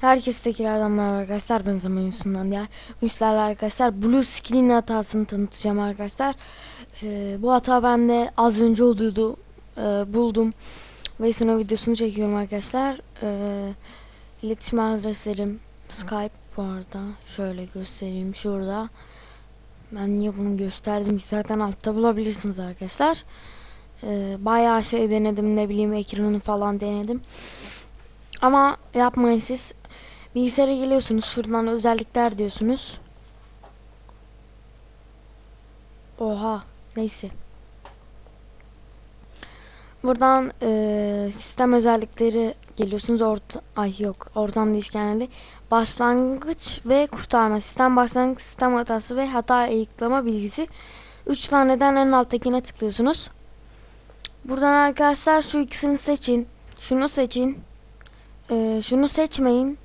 Herkese tekrardan merhaba arkadaşlar. Ben Zaman Yusun'dan diğer. Bu işlerle arkadaşlar Blue Screen hatasını tanıtacağım arkadaşlar. Ee, bu hata bende az önce oluyordu. Ee, buldum. Ve sonra videosunu çekiyorum arkadaşlar. Ee, iletişim adreslerim Skype bu arada. Şöyle göstereyim şurada. Ben niye bunu gösterdim ki zaten altta bulabilirsiniz arkadaşlar. Ee, bayağı şey denedim ne bileyim ekranını falan denedim. Ama yapmayın siz. Bilgisayara geliyorsunuz. Şuradan özellikler diyorsunuz. Oha. Neyse. Buradan eee, sistem özellikleri geliyorsunuz. Orta, ay yok. Oradan değil genelde. Başlangıç ve kurtarma. Sistem başlangıç, sistem hatası ve hata ayıklama bilgisi. Üç taneden en alttakine tıklıyorsunuz. Buradan arkadaşlar şu ikisini seçin. Şunu seçin. Ee, şunu seçmeyin.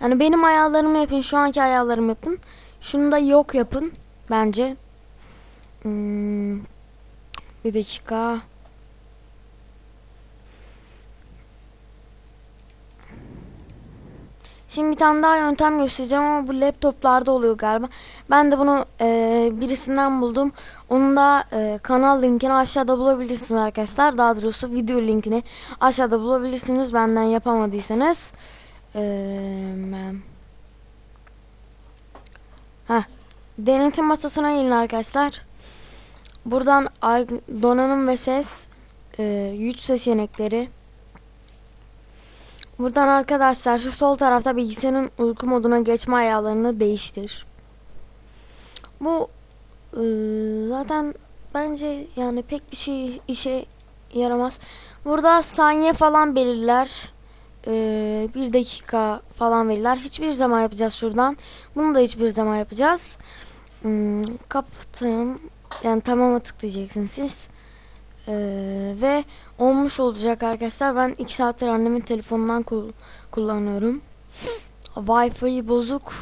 Yani benim ayarlarımı yapın. Şu anki ayarlarımı yapın. Şunu da yok yapın. Bence. Hmm, bir dakika. Şimdi bir tane daha yöntem göstereceğim ama bu laptoplarda oluyor galiba. Ben de bunu e, birisinden buldum. Onun da e, kanal linkini aşağıda bulabilirsiniz arkadaşlar. Daha doğrusu video linkini aşağıda bulabilirsiniz. Benden yapamadıysanız. E, ben... Heh. Denetim masasına gelin arkadaşlar. Buradan donanım ve ses, e, güç seçenekleri. Buradan arkadaşlar şu sol tarafta bilgisayarın uyku moduna geçme ayarlarını değiştir. Bu e, zaten bence yani pek bir şey işe yaramaz. Burada saniye falan belirler. E, bir dakika falan verirler. Hiçbir zaman yapacağız şuradan. Bunu da hiçbir zaman yapacağız. Hmm, kapattım. Yani tamama tıklayacaksınız siz. Ee, ve olmuş olacak arkadaşlar. Ben 2 saattir annemin telefonundan kul- kullanıyorum. Wi-Fi bozuk.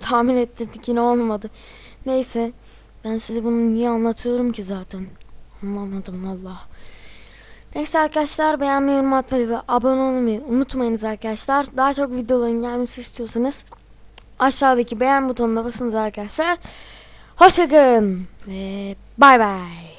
Tamir ettirdik yine olmadı. Neyse. Ben size bunu niye anlatıyorum ki zaten. Anlamadım valla. Neyse arkadaşlar beğenmeyi, yorum atmayı ve abone olmayı unutmayınız arkadaşlar. Daha çok videoların gelmesi istiyorsanız aşağıdaki beğen butonuna basınız arkadaşlar. Hoşçakalın ve bay bay.